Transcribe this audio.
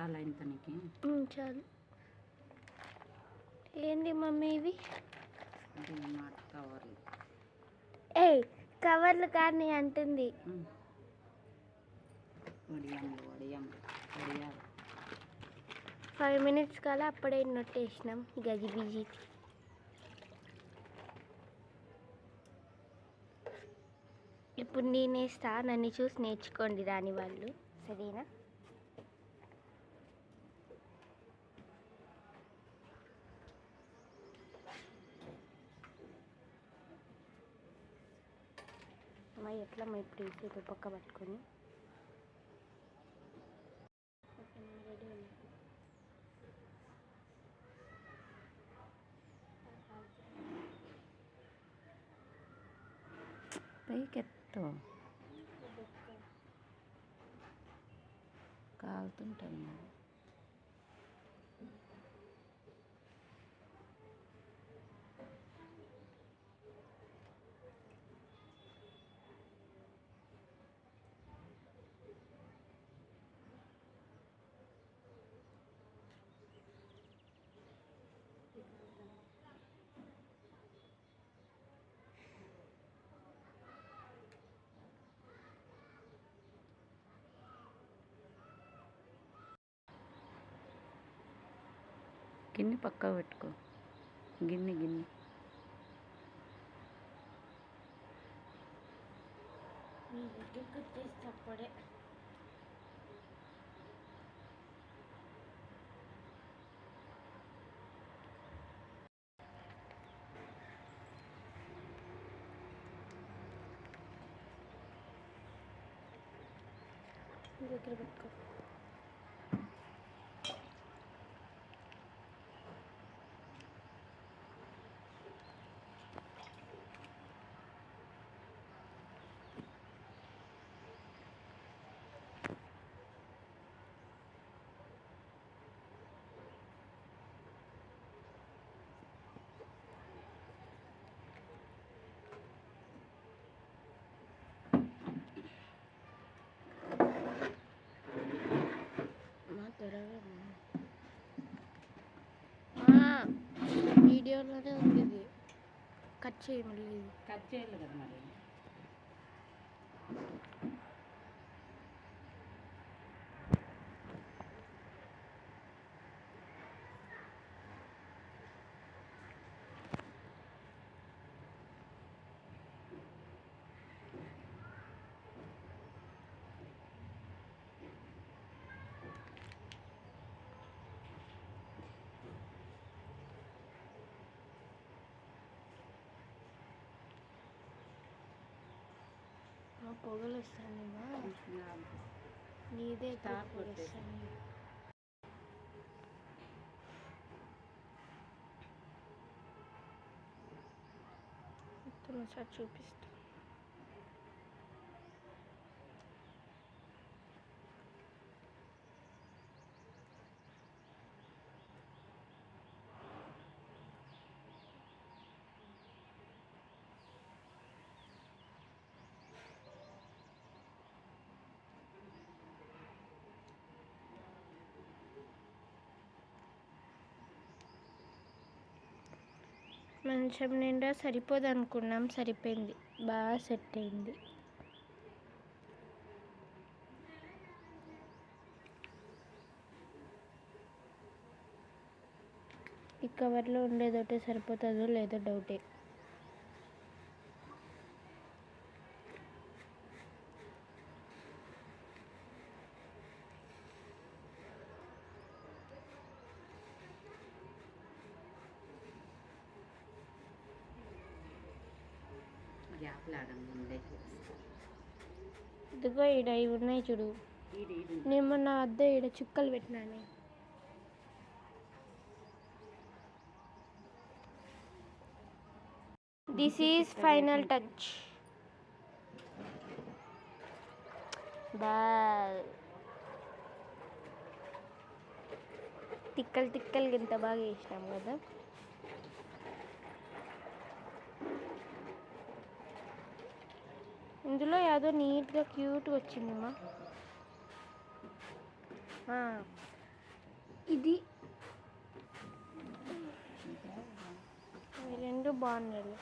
చాలా ఇంతనికి. చాలు. ఏంది మమ్మీ ఇవి? డిమార్ట్ కవర్లు ఏయ్ కవర్లు కానీ అంటుంది. వడియంలు వడియాలు. ఫైవ్ మినిట్స్ కల్లా అప్పుడే నొట్టేసినాం గది బిజీ. ఇప్పుడు నేనేస్తా నన్ను చూసి నేర్చుకోండి రాని వాళ్ళు. సరేనా? అమ్మాయి ఎట్లా మై ఇప్పుడు ఇది పక్క పట్టుకొని? పైకెత్తు. కాలుతుంటాను గిన్నె పక్క పెట్టుకో. గిన్నె గిన్నె. అప్పుడే దగ్గర పెట్టుకో మా త్వరగా మా వీడియోలోనే ఉంది ఇది కట్ చేయి మళ్ళీ కట్ చేయాలి కదా మరి. పొగలు వస్తాయి నీదే తాపు. వస్తాయి మొత్తం ఒకసారి చూపిస్తా. మంచం నిండా సరిపోదు అనుకున్నాం సరిపోయింది. బాగా సెట్ అయింది. ఈ కవర్లో ఉండేదోటే సరిపోతుందో లేదో డౌటే. ఇదిగో ఈడ ఇవి ఉన్నాయి చూడు. నేను మొన్న అద్దె ఈడ చుక్కలు పెట్టినానే. దిస్ ఈజ్ ఫైనల్ టచ్ బా తిక్కలు తిక్కలు ఇంత బాగా వేసినాం కదా. ఇందులో ఏదో నీట్గా క్యూట్గా వచ్చిందమ్మా ఇది. రెండు బాగున్నాయి.